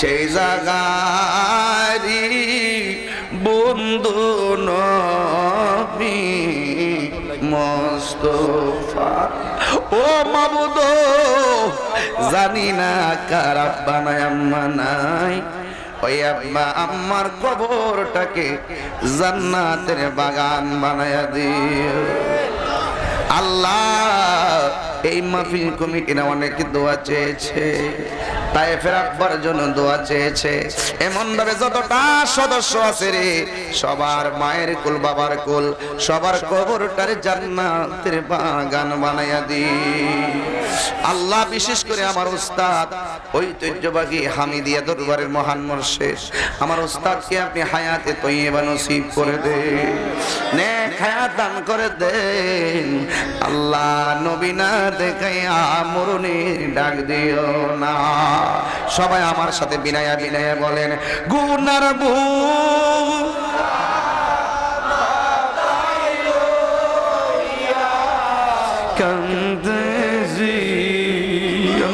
সেই জাগারি বন্ধু নবী ও মাবুদ, জানি না কার আব্বা নাই, আম্মা নাই। ওই আব্বা আম্মার কবরটাকে জান্নাতের বাগান বানায়া দিও। আল্লাহ এই মাহফিল কমিটিরা অনেকে দোয়া চেয়েছে। ফের আকবর জন্য দোয়া চেয়েছে। এমন ভাবে যতটা সদস্য আছে রে, সবার মায়ের কুল, বাবার কুল, সবার কবরটার জান্নাতের বাগান বানাইয়া দি আল্লাহ বিশেষ করে আমার উস্তাদ, ঐতিহ্যবাহী হামিদিয়া দরবারের মহান মর্শেষ আমার উস্তাদকে আপনি হায়াতে তৈবা নসিব করে দে দান করে দেন। আল্লাহ ডাক দিও না। সবাই আমার সাথে বিনায়া বিনায়া বলেন, গুনার বু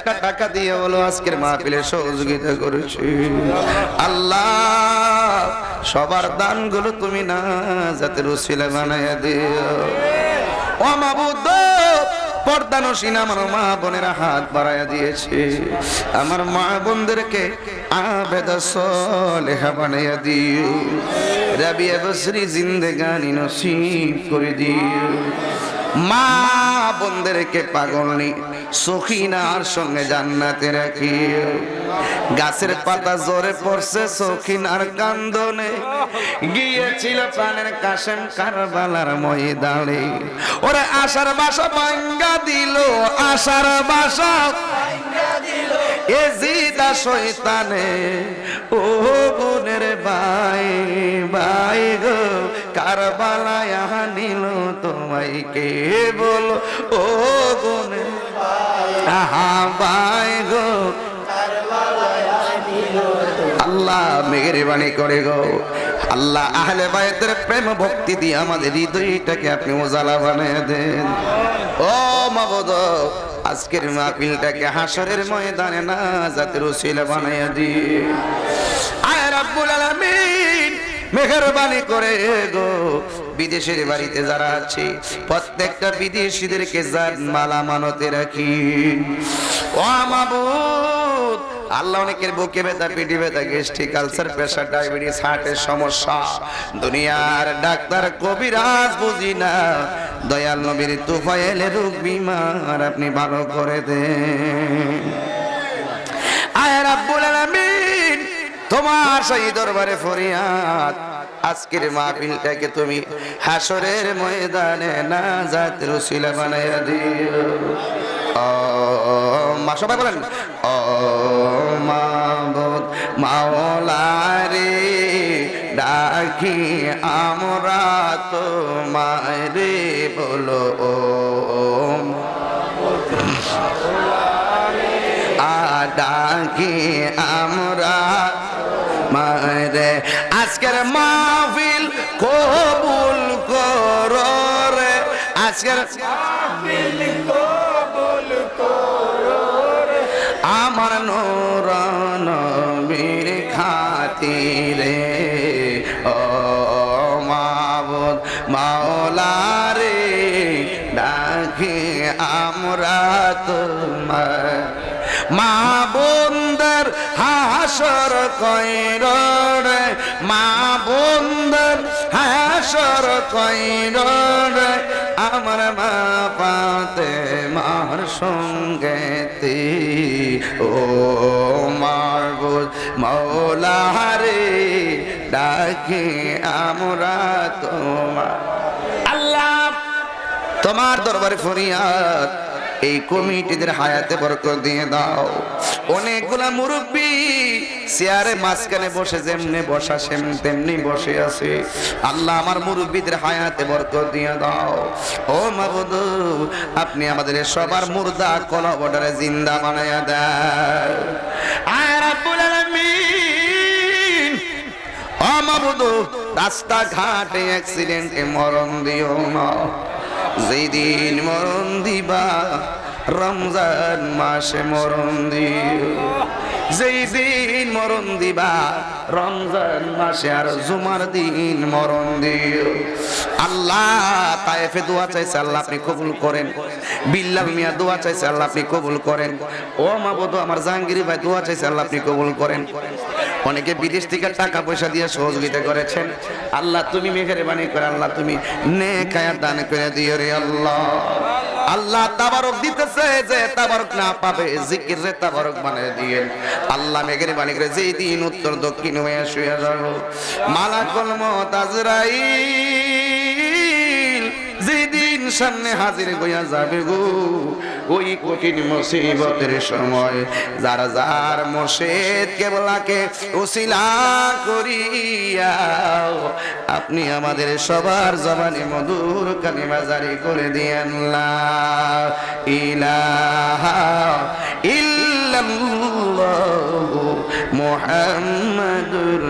একটা টাকা দিয়ে বলো, আজকের মাহফিলে সহযোগিতা করেছে। আল্লাহ, সবার দানগুলো তুমি না, যাতে রসিলা বানাইয়া দিও। ও মাবুদ পর্দানসীন আমার মা বোনেরা হাত বাড়াইয়া দিয়েছে। আমার মা বোনদেরকে আবেদা সলেহা বানাইয়া দিও। রাবিয়া বসরি জিন্দেগানি নসিব করে দিও। মা বোনদেরকে পাগলনি সখিনার সঙ্গে জান্নাতে রাখি গাছের পাতা জোরে পড়ছে, সখিনার কান্দনে। গিয়েছিল প্রাণের কাশেম কারবালার ময়দানে। ওরে আশার বাসা ভাঙ্গা দিল, আশার বাসা এ জিদা শয়তানে, ও বোনের ভাই। কারবালায় নিল তোমায় কে বলো? ও আহা ভাই গো। আল্লাহ মেহরবানি করে গো। আল্লাহ আহলে বায়তের প্রেম ভক্তি দিয়ে আমাদের হৃদয়টাকে আপনি উজালা বানিয়ে দেন। ও মাবদ, আজকের মাহফিলটাকে হাসরের ময়দানে না জাতের ওসিলা বানাইয়া দি আয় রাব্বুল আলামিন মেহরবানি করে গো। বিদেশের বাড়িতে যারা আছে, প্রত্যেকটা বিদেশিদেরকে জান মালা মানতে রাখি। ও মাবুদ আল্লাহ অনেকের বুকে ব্যথা, পিঠে ব্যথা গ্যাস্ট্রিক আলসার প্রেশার ডায়াবেটিস, হার্টের সমস্যা। দুনিয়ার ডাক্তার, কবিরাজ বুঝি না। দয়াল নবীর তুফাইলে রোগ বিমার আপনি ভালো করে দেন। আয় রাব্বুল তোমার সেই দরবারে ফরিয়াদ। আজকের মাহফিলটাকে তুমি হাসরের ময়দানে না জাত রসিলা বানাইয়া দিও। মা, সবাই বলেন। ও মাবুদ মাওলারে ডাকি আমরা তোমারে বলো, ও আডাকি আমরা মারে আজকের মাহফিল কবুল কর রে। আজকের আমার নূর নবীর খাতিরে, ও মাবুদ মাওলারে, ডাকি আমরা তোমার মা বন্দর হাসর কইর রে মা বন্দর হাসর কইর রে আমার মা পাতে মার সঙ্গে ও মারবুদ মৌলারে ডাকে আমরা তোমার। আল্লাহ, তোমার দরবারে ফরিয়াদ। এই কমিটিদের হায়াতে বরকত দিয়ে দাও। অনেকগুলা মুরব্বী চেয়ারে মাঝখানে বসে যেমনি বসা সেম তেমনি বসে আছে। আল্লাহ আমার মুরব্বীদের হায়াতে বরকত দিয়ে দাও। ও মাবুদ, আপনি আমাদের সবার মুর্দা কলবটারে জিন্দা বানায়া দাও আয় রাব্বুল আলামিন। অমাবুদ রাস্তা ঘাটে অ্যাক্সিডেন্টে মরণ দিও না। যেই দিন মরণ দিবা রমজান মাসে মরণ দিও। যেই দিন মরণ দিবা, রমজান মাসে আর জুমার দিন মরণ দিও। আল্লাহ তায়েফে দোয়া চাইছে, আল্লাহ আপনি কবুল করেন। বিল্লাল মিয়া দোয়া চাইছে, আল্লাহ আপনি কবুল করেন। ও মাবুদ আমার জাহাঙ্গীর ভাই দোয়া চাইছে, আল্লাহ আপনি কবুল করেন। অনেকে বিদেশ থেকে টাকা পয়সা দিয়ে সহযোগিতা করেছেন। আল্লাহ তুমি মেঘের বাণী করে, আল্লাহ তুমি নেকায়া দান করে দিও রে আল্লাহ। আল্লাহ তাবারক দিতেছে যে তাবারক না পাবে জিকির যে তাবারক বানিয়ে দিয়েন। আল্লাহ মেঘের বাণী করে যেই দিন উত্তর দক্ষিণ হয়ে শুয়ে যাব মালাকুল মত আজরাইল যেদিন সামনে হাজির হইয়া যাবে গো। ওই কঠিন মুসিবতের সময় যার যার মোর্শেদ কেবলাকে উসিলা করিয়া আপনি আমাদের সবার জবানে মধুর কালিমা জারি করে দিয়েন। ইলাহা ইল্লাল্লাহু মুহাম্মাদুর